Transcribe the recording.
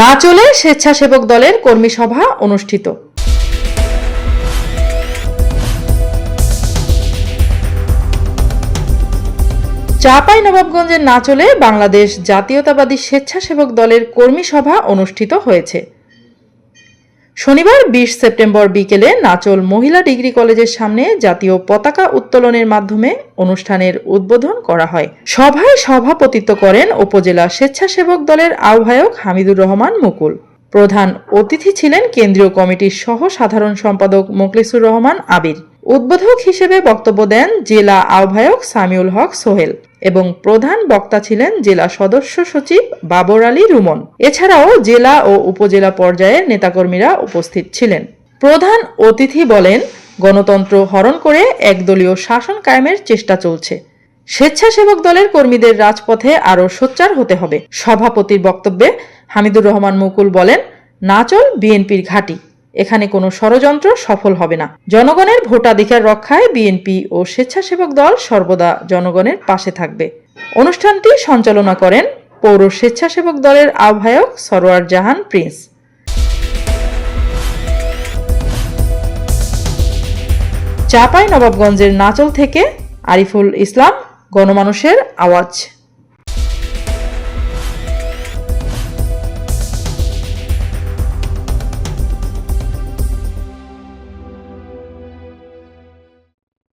না চলে স্বেচ্ছাসেবক দলের কর্মী সভা অনুষ্ঠিত। চাপাই নবাবগঞ্জের নাচলে বাংলাদেশ জাতীয়তাবাদী স্বেচ্ছাসেবক দলের কর্মী সভা অনুষ্ঠিত হয়েছে। শনিবার বিশ সেপ্টেম্বর বিকেলে নাচল মহিলা ডিগ্রি কলেজের সামনে জাতীয় পতাকা উত্তোলনের মাধ্যমে অনুষ্ঠানের উদ্বোধন করা হয়। সভায় সভাপতিত্ব করেন উপজেলা স্বেচ্ছাসেবক দলের আহ্বায়ক হামিদুর রহমান মুকুল। প্রধান অতিথি ছিলেন কেন্দ্রীয় কমিটির সহ সাধারণ সম্পাদক মোখলিসুর রহমান আবির। উদ্বোধক হিসেবে বক্তব্য দেন জেলা আহ্বায়ক সামিউল হক সোহেল। এবং প্রধান বক্তা ছিলেন জেলা সদস্য সচিব বাবর আলী রুমন। এছাড়াও জেলা ও উপজেলা পর্যায়ের নেতাকর্মীরা উপস্থিত ছিলেন। প্রধান অতিথি বলেন, গণতন্ত্র হরণ করে একদলীয় শাসন কায়েমের চেষ্টা চলছে। স্বেচ্ছাসেবক দলের কর্মীদের রাজপথে আরও সোচ্চার হতে হবে। সভাপতির বক্তব্যে হামিদুর রহমান মুকুল বলেন নাচল বিএনপির ঘাঁটি। এখানে কোনো ষড়যন্ত্র সফল হবে না। জনগণের ভোটাধিকার রক্ষায় বিএনপি ও স্বেচ্ছাসেবক দল সর্বদা জনগণের পাশে থাকবে। অনুষ্ঠানটি সঞ্চালনা করেন পৌর স্বেচ্ছাসেবক দলের আহ্বায়ক সরোয়ার জাহান প্রিন্স। চাপাই নবাবগঞ্জের নাচল থেকে আরিফুল ইসলাম, গণমানুষের আওয়াজ।